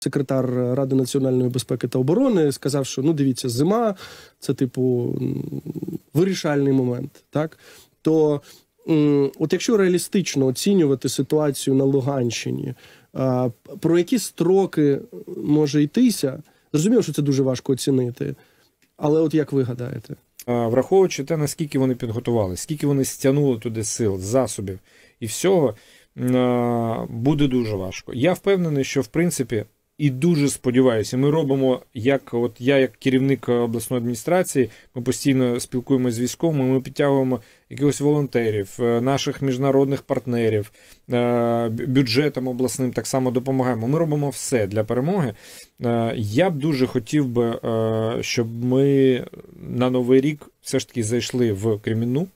секретар Ради національної безпеки та оборони сказав, що ну дивіться, зима це типу вирішальний момент, так то. От якщо реалістично оцінювати ситуацію на Луганщині, про які строки може йтися, зрозуміло, що це дуже важко оцінити. Але от як ви гадаєте? Враховуючи те, наскільки вони підготували, скільки вони стягнули туди сил, засобів і всього, буде дуже важко. Я впевнений, що в принципі. І дуже сподіваюся, ми робимо, як от я, як керівник обласної адміністрації, ми постійно спілкуємося з військовими, ми підтягуємо якихось волонтерів, е, наших міжнародних партнерів, е, бюджетом обласним так само допомагаємо. Ми робимо все для перемоги. Е, Я б дуже хотів би, е, щоб ми на новий рік все ж таки зайшли в Кремінну.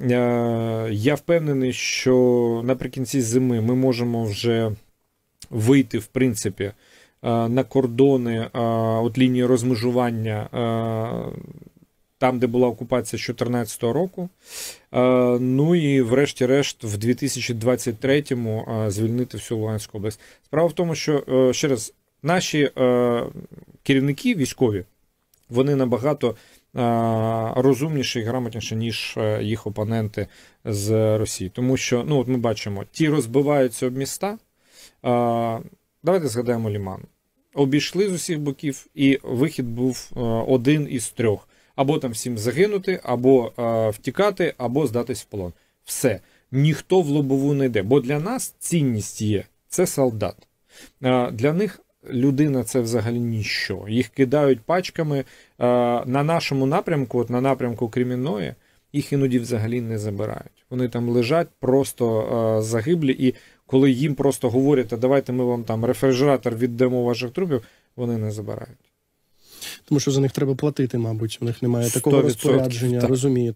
Е, Я впевнений, що наприкінці зими ми можемо вже вийти, в принципі, е, на кордони е, от лінії розмежування е, там, де була окупація з 2014 року. Ну і врешті-решт, в 2023-му е, звільнити всю Луганську область. Справа в тому, що ще раз, наші керівники військові, вони набагато е, розумніші і грамотніші, ніж їх опоненти з Росії. Тому що, ну, от ми бачимо, ті розбиваються об міста. Давайте згадаємо Ліман. Обійшли з усіх боків, і вихід був е, один із трьох: або там всім загинути, або е, втікати, або здатись в полон. Все. Ніхто в лобову не йде. Бо для нас цінність є це солдат. Е, Для них людина це взагалі ніщо. Їх кидають пачками на нашому напрямку, от на напрямку Кремінної, їх іноді взагалі не забирають. Вони там лежать просто е, загиблі, і коли їм просто говорять, а давайте ми вам там рефрижератор віддамо ваших трупів, вони не забирають. Тому що за них треба платити, мабуть. У них немає такого розпорядження, так. розумієте.